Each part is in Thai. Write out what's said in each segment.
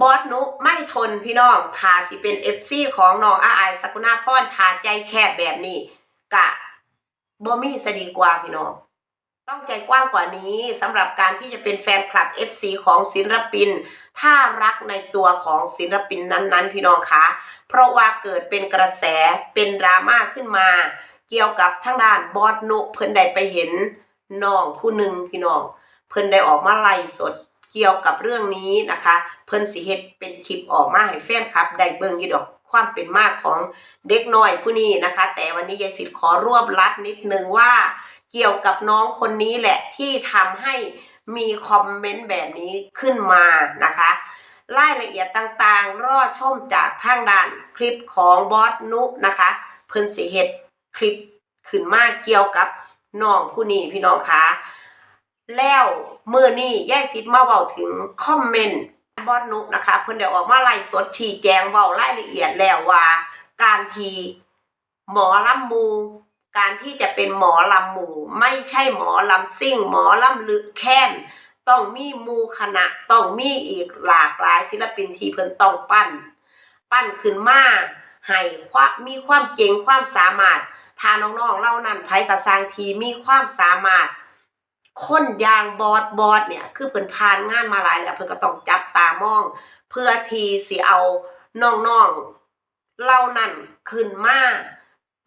บอสนุไม่ทนพี่น้องทาสิเป็นเอฟซีของน้องอาไอายสกุณาพรทาใจแคบแบบนี้กะบ่มีสดีกว่าพี่น้อง ต้องใจกว้างกว่านี้สำหรับการที่จะเป็นแฟนคลับ FC ของศิลปิน ถ้ารักในตัวของศิลปินนั้นๆ พี่น้องคะเพราะว่าเกิดเป็นกระแสเป็นดราม่าขึ้นมา เกี่ยวกับทางด้านบอสนุเพิ่นไดไปเห็นน้องผู้หนึ่งพี่น้อง เพิ่นได้ออกมาไล่สด เกี่ยวกับเรื่องนี้นะคะ เพิ่นสิเฮ็ดเป็นคลิปออกมาให้แฟนคลับ ได้เบิ่งอยู่ดอกความเป็นมากของเด็กน้อยผู้นี้นะคะ แต่วันนี้ยายสิทธิ์ขอรวบลัดนิดนึงว่า เกี่ยวกับน้องคนนี้แหละที่ทำให้มีคอมเมนต์แบบนี้ขึ้นมานะคะรายละเอียดต่างๆ รอชมจากทางด้านคลิปของบอสนุนะคะ เพิ่นสิเฮ็ดคลิปขึ้นมาเกี่ยวกับน้องผู้นี้พี่น้องคะ แล้วมือนี้ยายซิดมาเว้าถึงคอมเมนต์บอสนุนะคะเพิ่นได้ออกมาไล่สดชี้แจงเว้ารายละเอียดแล้วว่า การทีหมอลำมู การที่จะเป็นหมอลำหมูไม่ใช่หมอลำซิ่ง หมอลำลึกแค้นต้องมีมูคณะต้องมีอีกหลากหลายศิลปินที่เพิ่นต้องปั้น ปั้นขึ้นมาให้ความมีความเก่งความสามารถถ้าน้องๆเล่านั้นไผกระสร้างทีมีความสามารถ คนอยางบอสบอสเนี่ย คือเพิ่นผ่านงานมาหลายแล้วเพิ่นก็ต้องจับตามอง เพื่อที่สิเอาน้องๆเล่านั้นขึ้นมา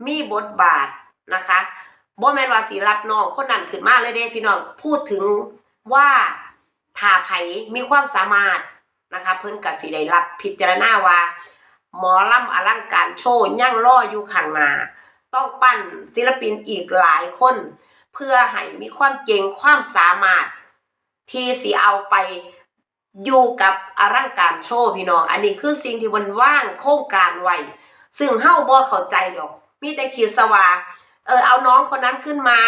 มีบทบาทนะคะบ่แม่นว่าสิรับน้องคนนั้นขึ้นมาเลยเด้พี่น้องพูดถึงว่าถ้าไผมีความสามารถนะคะ เพิ่นก็สิได้รับพิจารณาว่าหมอลำอลังการโชว์ยังรออยู่ข้างหน้าต้องปั้นศิลปินอีกหลายคน เพื่อให้มีความเก่งความสามารถ ที่สิเอาไปอยู่กับอลังการโชว์พี่น้อง อันนี้คือสิ่งที่มันว่างโครงการไว้ซึ่งเฮ้าบ่เข้าใจดอก มีแต่ขีดสว่าเออเอาน้องคนนั้นขึ้นมา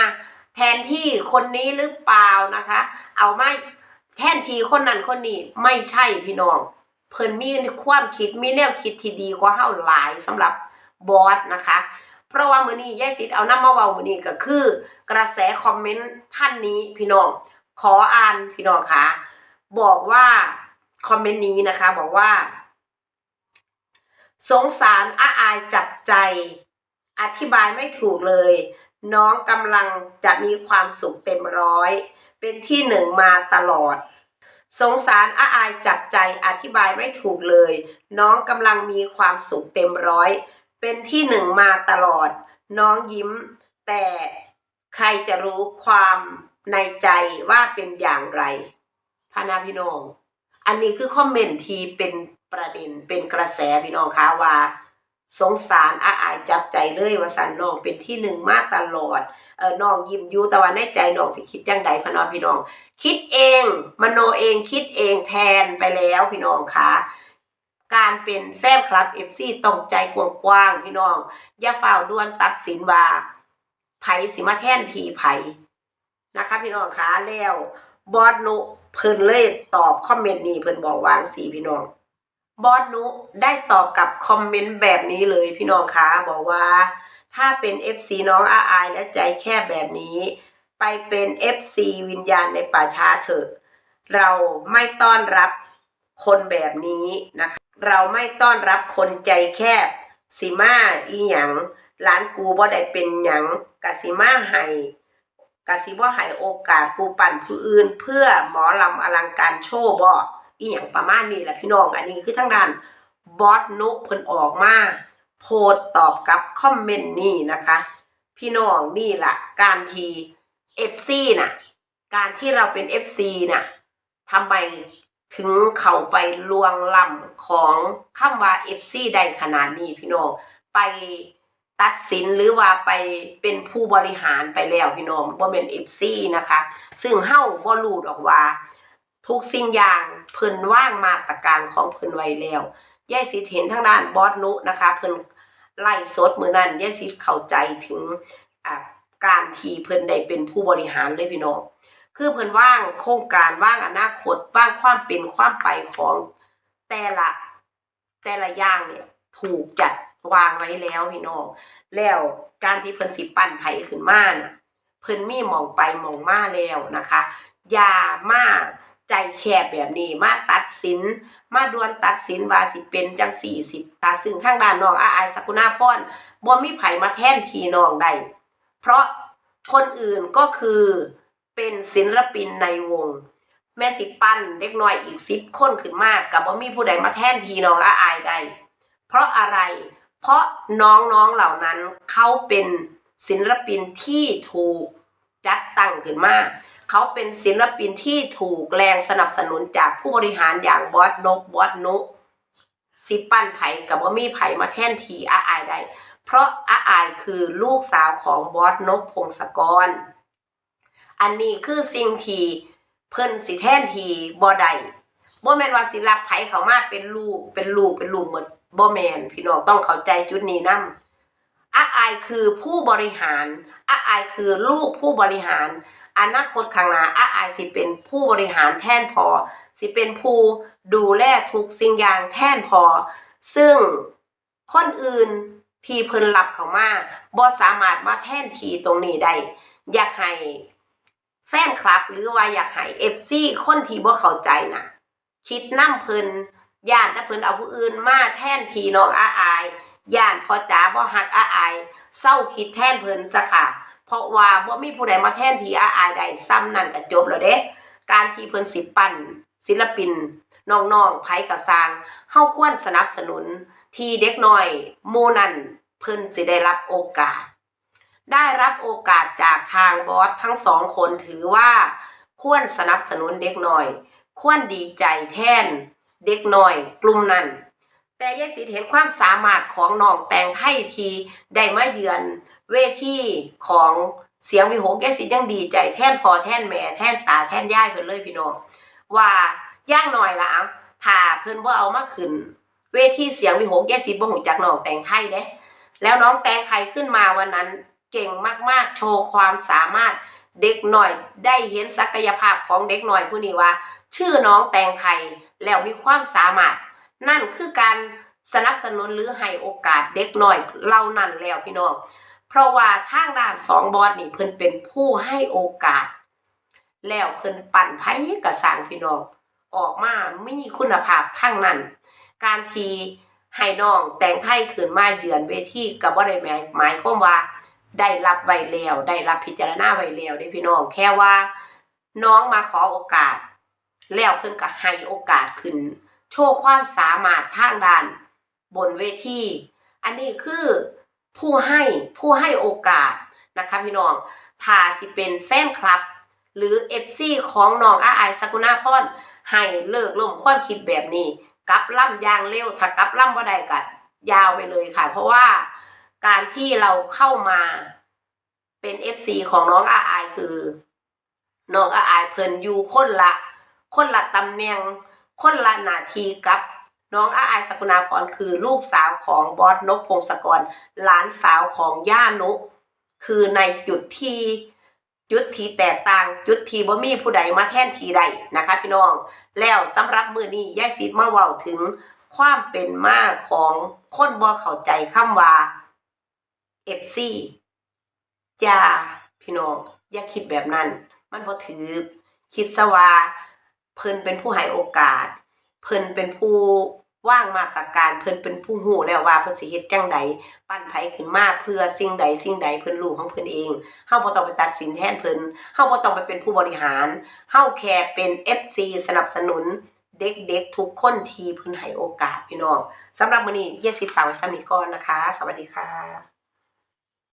แทนที่คนนี้หรือเปล่านะคะ เอาไม่แทนที่คนนั้นคนนี้ไม่ใช่พี่น้อง เพิ่นมีความคิดมีแนวคิดที่ดีกว่าเฮ้าหลายสำหรับบอสนะคะ เพราะว่ามื้อนี้ยายสิทธิ์เอานำมาเว้ามื้อนี้ก็คือ กระแสคอมเมนต์ท่านนี้พี่น้อง ขออ่านพี่น้องค่ะ บอกว่าคอมเมนต์นี้นะคะ บอกว่า สงสารอาอายจับใจ อธิบายไม่ถูกเลย น้องกำลังจะมีความสุขเต็มร้อย เป็นที่หนึ่งมาตลอดสงสารอาอายจับใจอธิบายไม่ถูกเลย น้องกำลังมีความสุขเต็มร้อย เป็นที่หนึ่งมาตลอด น้องยิ้ม แต่ใครจะรู้ความในใจว่าเป็นอย่างไรพานาพี่น้อง อันนี้คือคอมเมนต์ที่เป็นประเด็นเป็นกระแสพี่น้องคะว่า สงสารอาอายจับใจเลยว่าสันน้องเป็นที่หนึ่งมาตลอดเออน้องยิ้มอยู่แต่ว่าในใจน้องสิคิดจังใดพะนอพี่น้อง คิดเองมโนเองคิดเองแทนไปแล้วพี่น้องคะ การเป็นแฟนคลับ FC ต้องใจกว้างๆพี่น้อง อย่าฝ่าวด่วนตัดสินว่าไผสิมาแท่นทีไผนะคะ พี่น้องคะแล้วบอสนุเพิ่นเลยตอบคอมเมนต์นี้เพิ่นบอกวาจั่งสีพี่น้องบอสนุได้ตอบกับคอมเมนต์แบบนี้เลยพี่น้องคะบอกว่า ถ้าเป็น FC น้องอาอายและใจแคบแบบนี้ ไปเป็น FC วิญญาณในป่าช้าเถอะ เราไม่ต้อนรับคนแบบนี้นะคะ เราไม่ต้อนรับคนใจแคบ สิมาอีหยังร้านกูบ่ได้เป็นหยังกะสิมาให้กะสิบ่ให้โอกาสกูปั่นผู้อื่น เพื่อหมอลำอลังการโชว์บ่อีหยังประมาณนี้แหละพี่น้อง อันนี้คือทางด้านบอสนุเพิ่นออกมาโพสตอบกับคอมเมนต์นี่นะคะ พี่น้องนี่แหละการที FC น่ะ การที่เราเป็น FC น่ะทำไม ถึงเขาไปลวงล้ำของคำว่า FC ได้ขนาดนี้พี่น้องไปตัดสินหรือว่าไปเป็นผู้บริหารไปแล้วพี่น้องบ่แม่น FC นะคะ ซึ่งเฮ้าบ่รู้ดอกว่า ทุกสิ่งอย่างเพิ่นว่างมาตรการของเพิ่นไว้แล้วยายสิเห็นทางด้านบอสนุนะคะเพิ่นไล่สดมือนั้นยายสิเข้าใจถึงการที่เพิ่นได้เป็นผู้บริหารเลยพี่น้อง คือเพิ่นว่างโครงการว่างอนาคตว่างความเป็นความไปของแต่ละแต่ละอย่างเนี่ยถูกจัดวางไว้แล้วพี่น้องแล้วการที่เพิ่นสิปั้นไผขึ้นมาน่ะเพิ่นมีหมองไปหมองมาแล้วนะคะอย่ามาใจแคบแบบนี้มาตัดสิน มาดวลตัดสินว่าสิเป็นจังสี่สิบตาซึ่งทางด้านน้องอาอายสกุณาพรบ่มีไผมาแทนทีน้องได้เพราะคนอื่นก็คือ เป็นศิลปินในวง แม่สิปั้นเด็กน้อยอีกสิบคนขึ้นมากกับบ่มีผู้ใดมาแทนทีน้องอาอายได้เพราะอะไรเพราะน้องๆเหล่านั้นเขาเป็นศิลปินที่ถูกจัดตั้งขึ้นมาเขาเป็นศิลปินที่ถูกแรงสนับสนุนจากผู้บริหารอย่างบอสนกบอสนุสิปั้นไผ่กับว่ามีไผ่มาแทนทีอาอายได้ เพราะอาอายคือลูกสาวของบอสนกพงศกร อันนี้คือสิ่งที่เพิ่นสิแทนทีบ่ได้บ่แม่นว่าสิรับไผเข้ามาเป็นลูกเป็นลูกเป็นลูกหมดบ่แมนพี่น้องต้องเข้าใจจุดนี้นำอาอายคือผู้บริหารอาอายคือลูกผู้บริหาร อนาคตข้างหน้าอาอายสิเป็นผู้บริหารแทนพอ สิเป็นผู้ดูแลทุกสิ่งอย่างแทนพอ ซึ่งคนอื่นที่เพิ่นรับเข้ามาบ่สามารถมาแทนทีตรงนี้ได้อยากให้ แฟนคลับ หรือว่าอยากให้ FC คนที่บ่เข้าใจน่ะ คิดนำเพิ่นย่านถ้าเพิ่นเอาผู้อื่นมาแทนทีน้องอาอายย่านพอจ๋าบ่ฮักอาอายเศร้าคิดแทนเพิ่นซะค่ะ เพราะว่าบ่มีผู้ใดมาแทนทีอาอายได้ซ้ำนั่นก็จบแล้วเด้ การที่เพิ่นสิปั้นศิลปินน้องๆไผกระสร้างเฮาควรสนับสนุนที่เด็กน้อยหมู่นั้นเพิ่นสิได้รับโอกาส ได้รับโอกาสจากทางบอสทั้งสองคนถือว่า ควรสนับสนุนเด็กหน้อย ควรดีใจแทน เด็กหน้อย กลุ่มนั้น แต่ยายสิเห็นความสามารถของน้องแตงไทยทีได้มาเยือนเวทีของเสียงวิหกแกสิยังดีใจแท่นพอแท่นแม่แท่นตาแท่นย่ายเพิ่นเลยพี่น้องว่าย่างหน่อยละเอาถ้าเพิ่นบ่เอามาขึ้น เวทีเสียงวิหกแกสิบ่หูจักน้องแตงไทยเด้แล้วน้องแตงไทยขึ้นมาวันนั้น เก่งมากๆ โชว์ความสามารถเด็กหน่อยได้เห็นศักยภาพของเด็กหน่อยผู้นี้ว่า ชื่อน้องแตงไทยแล้วมีความสามารถ นั่นคือการสนับสนุนหรือให้โอกาสเด็กหน่อยเหล่านั้นแล้วพี่น้องเพราะว่าทางด้านสองบอสนี่เพิ่นเป็นผู้ให้โอกาส แล้วเพิ่นปั่นไผกระสางพี่น้องออกมามีคุณภาพทั้งนั้น การทีให้น้องแต่งไทยขึ้นมาเยือนเวทีกับว่าได้หมายหมายความว่า ได้รับไว้แล้วได้รับพิจารณาไว้แล้วเด้พี่น้องแค่ว่าน้องมาขอโอกาส แล้วเพิ่นก็ให้โอกาสขึ้น โชว์ความสามารถทางด้าน บนเวทีอันนี้คือผู้ให้ผู้ให้โอกาสนะคะพี่น้องถ้าสิเป็นแฟนคลับ หรือ FC ของน้องอาไอายสกุณาพรให้เลิกล่มความคิดแบบนี้กลับล่ำยางเร็วถ้ากลับล่ำบ่ได้ก็ยาวไปเลยค่ะ เพราะว่า การที่เราเข้ามาเป็น FC ของน้องอาอายคือ น้องอาอายเพิ่นอยู่คนละ คนละตำแหน่ง คนละหน้าที่กับน้องอาอายสกุณาพรคือลูกสาวของบอสนกพงศกร หลานสาวของย่านุคือในจุดที่จุดที่แตกต่างจุดที่บ่มีผู้ใดมาแทนทีใดนะคะ พี่น้องแล้วสำหรับมือนี้ยายสิทธิ์มาเว้าถึงความเป็นมาของคนบ่เข้าใจคำว่า FC อย่าพี่น้องอย่าคิดแบบนั้น มันบ่ถือคิดซะว่าเพิ่นเป็นผู้ให้โอกาส เพิ่นเป็นผู้ว่างมาตรการเพิ่นเป็นผู้ฮู้แล้วว่าเพิ่นสิเฮ็ดจังใดปั้นไผขึ้นมาเพื่อสิ่งใดสิ่งใดเพิ่นรู้ของเพิ่นเองเฮาบ่ต้องไปตัดสินแทนเพิ่นเฮาบ่ต้องไปเป็นผู้บริหารเฮาแค่เป็น FC สนับสนุนเด็กๆทุกคนที่เพิ่นให้โอกาสพี่น้องสำหรับมื้อนี้เยสิฝากไว้ซ้ำนี้ก่อนนะคะ สวัสดีค่ะ